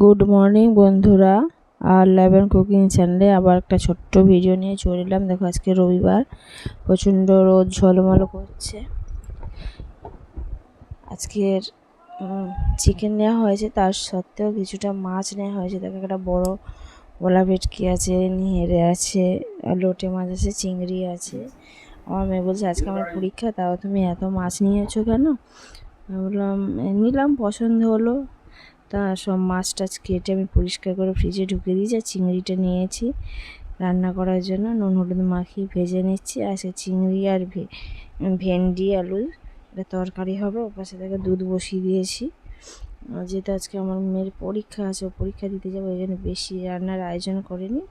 Good morning বন্ধুরা। আর লেভেন cooking চ্যানেলে আবার একটা ছোট্ট ভিডিও নিয়ে চলে এলাম। দেখো, আজকে রবিবার। প্রচণ্ড রোদ, ঝলমলো করছে। আজকের চিকেন নেওয়া হয়েছে। তার সত্ত্বেও কিছুটা মাছ নেওয়া হয়েছে। দেখো, একটা বড় গোলা ভেটকি আছে নিহেরে আছে, লোটে মাছ আছে, চিংড়ি আছে। আমার মেয়ে বলছে, আজকে আমার পরীক্ষা, তাও তুমি এত মাছ নিয়েছো কেন? বললাম, নিলাম, পছন্দ হলো। তা সব মাছ টাছ কেটে আমি পরিষ্কার করে ফ্রিজে ঢুকে দিয়েছি আর চিংড়িটা নিয়েছি। রান্না করার জন্য নুন হলুদ মাখিয়ে ভেজে নিচ্ছি। আর সে চিংড়ি আর ভেন্ডি, আলু এটা তরকারি হবে। ও পাশে থেকে দুধ বসিয়ে দিয়েছি। যেহেতু আজকে আমার মেয়ের পরীক্ষা আছে, ও পরীক্ষা দিতে যাব ওই জন্য বেশি রান্নার আয়োজন করিনি।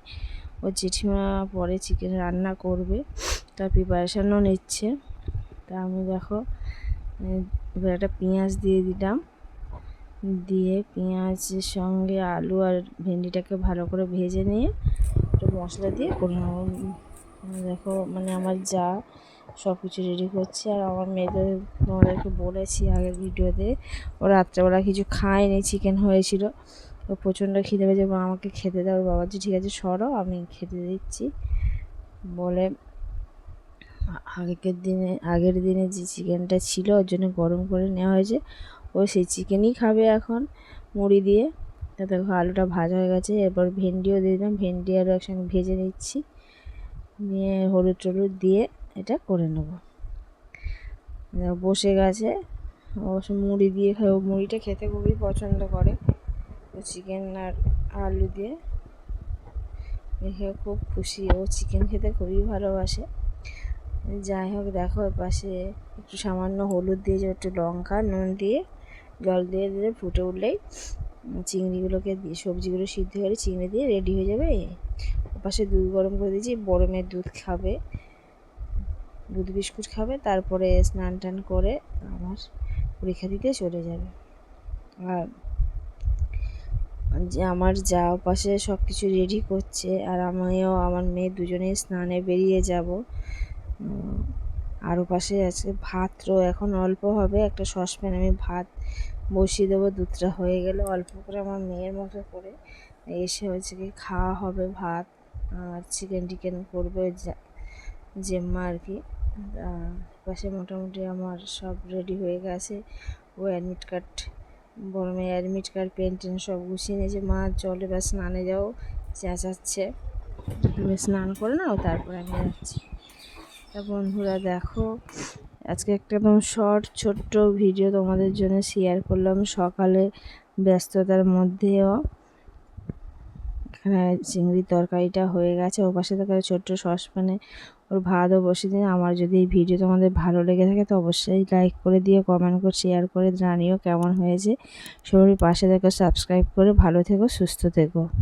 ও জেঠিমা পরে চিকেন রান্না করবে, তার প্রিপারেশানও নিচ্ছে। তা আমি দেখো এবার একটা পেঁয়াজ দিয়ে দিলাম। দিয়ে পেঁয়াজের সঙ্গে আলু আর ভেন্ডিটাকে ভালো করে ভেজে নিয়ে একটু মশলা দিয়ে করে দেখো মানে আমার যা সব কিছু রেডি করছে। আর আমার মেয়েদের তোমাদেরকে বলেছি আগের ভিডিওতে, ও রাত্রেবেলা কিছু খায়নি চিকেন হয়েছিল। ও প্রচণ্ড খিদে পেয়েছে আমাকে খেতে দাও। বাবাজি ঠিক আছে, সরো, আমি খেতে দিচ্ছি। বলে আগের দিনে আগের দিনে যে চিকেনটা ছিল, ওর জন্য গরম করে নেওয়া হয়েছে। ও সেই চিকেনই খাবে এখন মুড়ি দিয়ে। তা দেখো আলুটা ভাজা হয়ে গেছে। এরপর ভেন্ডিও দিয়ে দিলাম। ভেন্ডি আরও একসঙ্গে ভেজে নিচ্ছি। নিয়ে হলুদ টলুদ দিয়ে এটা করে নেব। বসে গেছে। অবশ্য মুড়ি দিয়ে খাই ও মুড়িটা খেতে খুবই পছন্দ করে। চিকেন আর আলু দিয়ে দেখে খুব খুশি। ও চিকেন খেতে খুবই ভালোবাসে। যাই হোক, দেখো পাশে একটু সামান্য হলুদ দিয়ে একটু লঙ্কা, নুন দিয়ে জল দিয়ে দিলে ফুটে উঠলেই চিংড়িগুলোকে দিয়ে, সবজিগুলো সিদ্ধ করে চিংড়ি দিয়ে রেডি হয়ে যাবে। পাশে দুধ গরম করে দিয়েছি, বড় মেয়ের দুধ খাবে, দুধ বিস্কুট খাবে, তারপরে স্নান টান করে আমার পরীক্ষা দিতে চলে যাবে। আর যে আমার যা পাশে সব কিছু রেডি করছে, আর আমিও, আমার মেয়ে দুজনেই স্নানে বেরিয়ে যাব। আর পাশে আছে। ভাতও এখন অল্প হবে, একটা সসপ্যান আমি ভাত বসিয়ে দেবো, দুধটা হয়ে গেলে অল্প করে আমার মেয়ের মতো করে এসে হচ্ছে কি খাওয়া হবে ভাত, আর চিকেন টিকেন করবে জেম্মা আর কি। পাশে মোটামুটি আমার সব রেডি হয়ে গেছে। ও অ্যাডমিট কার্ড বড় মেয়ে অ্যাডমিট কার্ড পেন টেন সব গুছিয়ে নিয়েছে। মা চলে বা স্নানে যাও চেঁচাচ্ছে স্নান করে নাও তারপরে আমি যাচ্ছি। তা বন্ধুরা দেখো, আজকে একটা একদম শর্ট ছোট্ট ভিডিও তোমাদের জন্য শেয়ার করলাম সকালে ব্যস্ততার মধ্যেও। এখানে চিংড়ির তরকারিটা হয়ে গেছে ও পাশে থেকে ছোট্ট সসপ্যানে ওর ভাতও বসে দিন আমার যদি এই ভিডিও তোমাদের ভালো লেগে থাকে তো অবশ্যই লাইক করে দিও কমেন্ট করে শেয়ার করে জানিও কেমন হয়েছে। সবাই পাশে দেখো সাবস্ক্রাইব করে ভালো থেকো, সুস্থ থেকো।